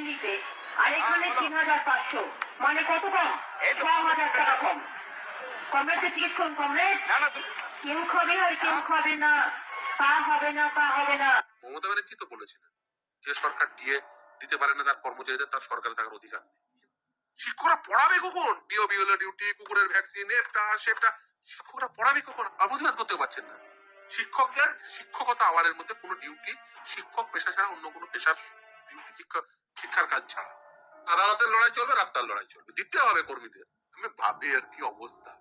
দিল্লিতে আর এখানে তিন হাজার পাঁচশো। মানে কত কম? ছ হাজার টাকা কম। কমরেডকে জিজ্ঞেস করুন কমরেড কেউ খাবে আর কেউ খাবে না। তা হবে না তা হবে না। মমতা ব্যানার্জি তো বলেছিলেন যে সরকার দিয়ে দিতে পারে না তার কর্মচারীদের তার সরকারে থাকার অধিকার নেই। শিক্ষকরা পড়াবে কখন? ডিও বিওলা ডিউটি কুকুরের ভ্যাকসিন এটা সেটা। শিক্ষকরা পড়াবে কখন? করতে পারছেন না। শিক্ষকদের শিক্ষকতা আওয়ারের মধ্যে কোনো ডিউটি শিক্ষক পেশা ছাড়া অন্য কোনো পেশার শিক্ষার কাজ ছাড়া। আদালতের লড়াই চলবে রাস্তার লড়াই চলবে। দিতে হবে কর্মীদের। আমি ভাবি আর কি অবস্থা।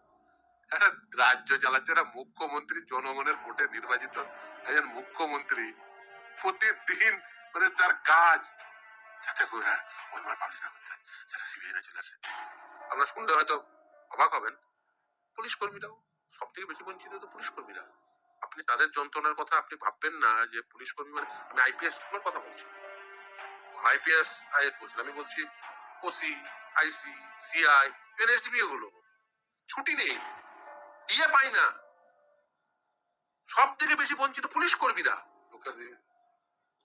একটা রাজ্য চালাচ্ছে একটা মুখ্যমন্ত্রী জনগণের ভোটে নির্বাচিত একজন মুখ্যমন্ত্রী প্রতিদিন মানে তার কাজ যাতে হ্যাঁ, না না শুনলে হয়তো অবাক হবেন পুলিশ কর্মীরাও সব থেকে বেশি বঞ্চিত তো পুলিশ কর্মীরা। আপনি তাদের যন্ত্রণার কথা আপনি ভাববেন না যে পুলিশ কর্মী মানে আমি আইপিএস কথা বলছি। আইপিএস আইএস বলছি না, আমি বলছি ওসি আইসি সিআই এগুলো। ছুটি নেই। পাই না। সব থেকে বেশি বঞ্চিত পুলিশ কর্মীরা।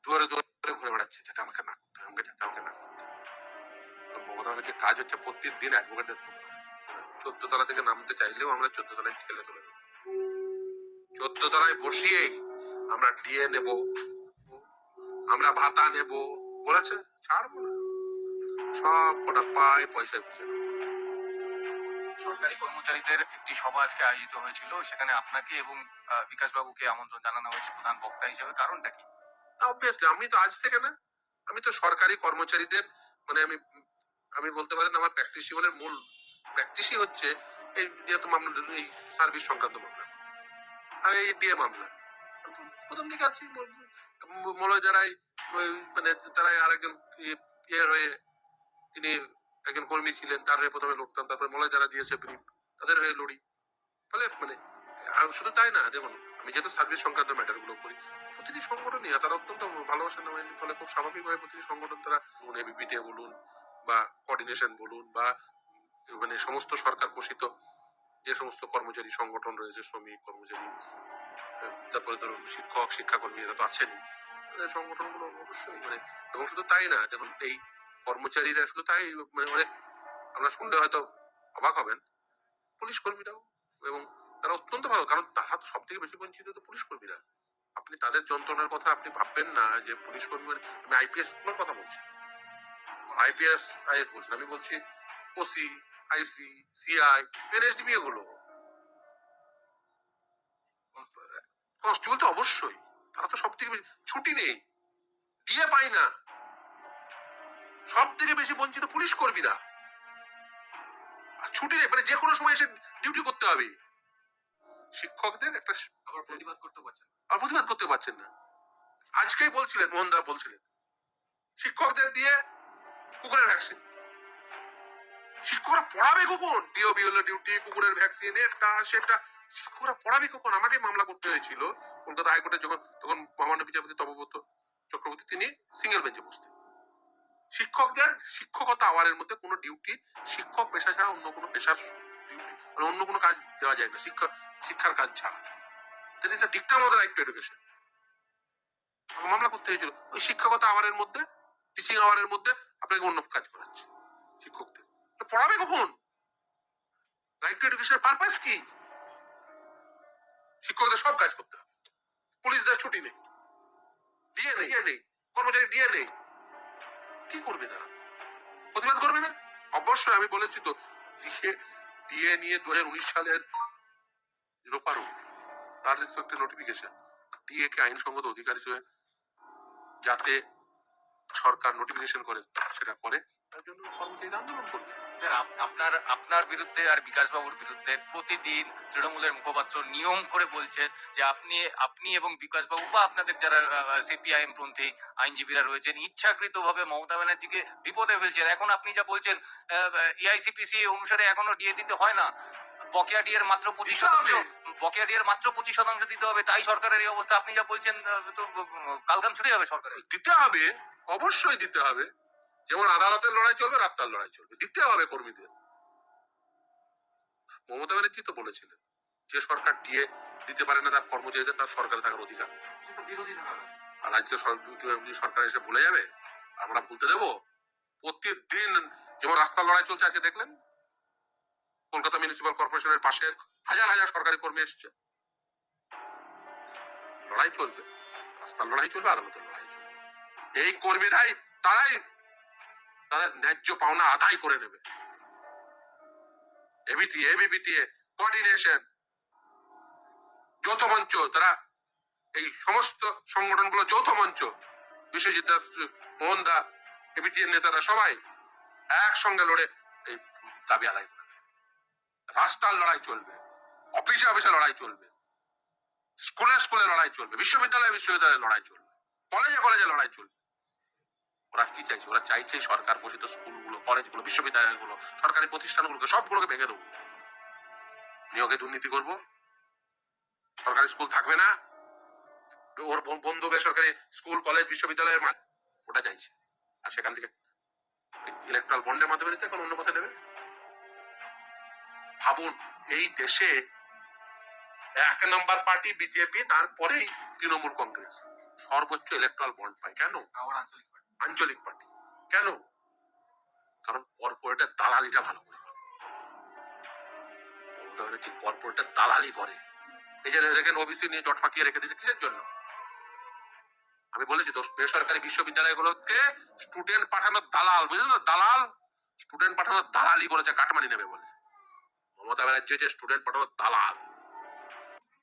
দুয়ারে দুয়ারে ঘুরে বেড়াচ্ছে আমাকে না করতে আমাকে আমাকে না করতে ব্যানার্জির কাজ হচ্ছে প্রত্যেক দিন অ্যাডভোকেটের চোদ্দ তলা থেকে নামতে চাইলেও আমরা চোদ্দ তলায় ঠেলে তুলে দেবো চোদ্দ তলায় বসিয়ে আমরা ডিএ নেব আমরা ভাতা নেব বলেছে ছাড়বো না। সব কটা পায় পয়সায় বসে সরকারি কর্মচারীদের একটি সভা আজকে আয়োজিত হয়েছিল। সেখানে আপনাকে এবং বিকাশ বাবুকে আমন্ত্রণ জানানো হয়েছে প্রধান বক্তা হিসেবে। কারণটা কি? অবভিয়াসলি আমি তো আজ থেকে না আমি তো সরকারি কর্মচারীদের মানে আমি আমি বলতে পারেন আমার প্র্যাকটিস জীবনের মূল প্র্যাকটিসই হচ্ছে এই যেহেতু মামলা এই সার্ভিস সংক্রান্ত মামলা। আর এই ডিএ মামলা। প্রথম দিকে আছি মলয় যারাই মানে তারাই ইয়ে হয়ে তিনি একজন কর্মী ছিলেন, তার হয়ে প্রথমে লড়তাম। তারপরে মলয় যারা দিয়েছে তাদের হয়ে লড়ি। ফলে মানে শুধু তাই না দেখুন আমি যেহেতু সার্ভিস সংক্রান্ত ম্যাটারগুলো করি, প্রতিটি সংগঠনই তারা অত্যন্ত ভালোবাসেন আমায় ফলে খুব স্বাভাবিকভাবে প্রতিটি সংগঠন তারা এবিপিটে বলুন বা কোঅর্ডিনেশন বলুন বা মানে সমস্ত সরকার পোষিত যে সমস্ত কর্মচারী সংগঠন রয়েছে, শ্রমিক, কর্মচারী তারপরে ধরুন শিক্ষক শিক্ষাকর্মী এরা তো আছেনই তাদের সংগঠনগুলো অবশ্যই মানে এবং শুধু তাই না দেখুন এই কর্মচারীরা শুধু তাই মানে অনেক আমরা শুনলে হয়তো অবাক হবেন। পুলিশ কর্মীরাও এবং তারা অত্যন্ত ভালো, কারণ তারা তো সব থেকে বেশি বঞ্চিত তো পুলিশ কর্মীরা। আপনি তাদের যন্ত্রণার কথা আপনি ভাববেন না যে পুলিশ কর্মী মানে আমি আইপিএস এর কথা বলছি। আইপিএস, আইএস বলছি আমি বলছি ওসি, আইসি, সিআই, এনএসডিবি এগুলো। কনস্টেবল তো অবশ্যই। তারা তো সব থেকে বেশি ছুটি নেই। দিয়ে পাই না। সব থেকে বেশি বঞ্চিত পুলিশ কর্মীরা আর ছুটি নেই। মানে যে কোনো সময় এসে ডিউটি করতে হবে। শিক্ষকদের একটা আবার প্রতিবাদ করতে পারছেন আর প্রতিবাদ করতে পারছেন না। আজকেই বলছিলেন মোহনদা বলছিলেন শিক্ষকদের দিয়ে কুকুরের ভ্যাকসিন শিক্ষকরা পড়াবে কখন? ডিও বিওলা ডিউটি কুকুরের ভ্যাকসিন এটা সেটা। শিক্ষকরা পড়াবে কখন আমাকে মামলা করতে হয়েছিল। কলকাতা হাইকোর্টে যখন তখন মহামান্য বিচারপতি তপব্রত চক্রবর্তী, তিনি সিঙ্গেল বেঞ্চে বসতেন শিক্ষকদের শিক্ষকতা আওয়ারের মধ্যে কোনো ডিউটি শিক্ষক পেশা ছাড়া অন্য কোনো পেশার মানে অন্য কোনো কাজ দেওয়া যায় না, শিক্ষা শিক্ষার কাজ ছাড়া। That is right to education মামলা করতে হয়েছিল। ওই শিক্ষকতা আওয়ারের মধ্যে টিচিং আওয়ারের মধ্যে আপনাকে অন্য কাজ করাচ্ছে শিক্ষকদের। পড়াবে কখন রাইট টু এডুকেশনের পারপাস কি? শিক্ষকদের সব কাজ করতে হবে। পুলিশদের ছুটি নেই। দিয়ে নেই। দিয়ে নেই। কর্মচারী দিয়ে নেই। কি করবে তারা? প্রতিবাদ করবে না? অবশ্যই আমি বলেছি তো দিয়ে দিয়ে নিয়ে দু হাজার উনিশ সালের রোপারো তার একটা নোটিফিকেশন ডিএ কে আইনসঙ্গত অধিকার হিসেবে যাতে সরকার নোটিফিকেশন করে সেটা করে। তার জন্য কর্মচারীরা আন্দোলন করবে। আপনার আপনার বিরুদ্ধে আর বিকাশ বাবুর বিরুদ্ধে প্রতিদিন তৃণমূলের মুখপাত্র নিয়ম করে বলছেন যে আপনি আপনি এবং বিকাশ বাবু বা আপনাদের যারা সিপিআইএম পন্থী আইনজীবীরা রয়েছেন ইচ্ছাকৃতভাবে মমতা ব্যানার্জিকে বিপদে ফেলছেন। এখন আপনি যা বলছেন এআইসিপিসি অনুসারে এখনও ডিএ দিতে হয় না। বকেয়া ডিএর মাত্র পঁচিশ শতাংশ বকেয়া ডিএর মাত্র পঁচিশ শতাংশ দিতে হবে তাই সরকারের এই অবস্থা। আপনি যা বলছেন তো কালকাম ছুটে যাবে সরকারের। দিতে হবে অবশ্যই দিতে হবে। যেমন আদালতের লড়াই চলবে রাস্তার লড়াই চলবে। দিতে হবে কর্মীদের। মমতা ব্যানার্জি তো বলেছিলেন যে সরকার দিয়ে দিতে পারে না তার কর্মচারীদের তার সরকারে থাকার অধিকার আর আজকে সর- সরকার এসে ভুলে যাবে আমরা বলতে দেবো প্রতিদিন যেমন রাস্তার লড়াই চলছে আজকে দেখলেন কলকাতা মিউনিসিপাল কর্পোরেশনের পাশে হাজার হাজার সরকারি কর্মী এসছে। লড়াই চলবে রাস্তার লড়াই চলবে আদালতের লড়াই চলবে। এই কর্মীরাই তারাই তাদের ন্যায্য পাওনা আদায় করে নেবে। এবিটি কোঅর্ডিনেশন যৌথ মঞ্চ, তারা এই সমস্ত সংগঠনগুলো যৌথ মঞ্চ, বিশ্বজিৎ মোহন দা নেতারা সবাই একসঙ্গে লড়ে এই দাবি আদায় রাস্তার লড়াই চলবে অফিসে অফিসে লড়াই চলবে স্কুলে স্কুলে লড়াই চলবে, বিশ্ববিদ্যালয়ে বিশ্ববিদ্যালয়ে লড়াই চলবে কলেজে কলেজে লড়াই চলবে। ওরা কি চাইছে? ওরা চাইছে সরকার পোষিত স্কুলগুলো, কলেজগুলো, বিশ্ববিদ্যালয়গুলো, সরকারি প্রতিষ্ঠানগুলোকে সবগুলোকে ভেঙে দেবো। নিয়োগে দুর্নীতি করব। সরকারি স্কুল থাকবে না। ওর বন্ধু বেসরকারি স্কুল, কলেজ, বিশ্ববিদ্যালয়ের ওটা চাইছে। আর সেখান থেকে ইলেকট্রাল বন্ডের মাধ্যমে নিতে এখন অন্য পথে নেবে। ভাবুন, এই দেশে এক নাম্বার পার্টি বিজেপি, তারপরেই তৃণমূল কংগ্রেস। সর্বোচ্চ ইলেকট্রাল বন্ড পায়। কেন? আঞ্চলিক পার্টি। কেন? কারণ কর্পোরেটের দালালিটা ভালো করে করে। মমতা ব্যানার্জি কর্পোরেটের দালালি করে। এই যে দেখেন ওবিসি নিয়ে জট পাকিয়ে রেখে দিয়েছে কিসের জন্য? আমি বলেছি তো বেসরকারি বিশ্ববিদ্যালয়গুলোকে স্টুডেন্ট পাঠানোর দালাল বুঝলেন তো? দালাল স্টুডেন্ট পাঠানোর দালালি করেছে কাটমানি নেবে বলে। মমতা ব্যানার্জি হচ্ছে স্টুডেন্ট পাঠানোর দালাল।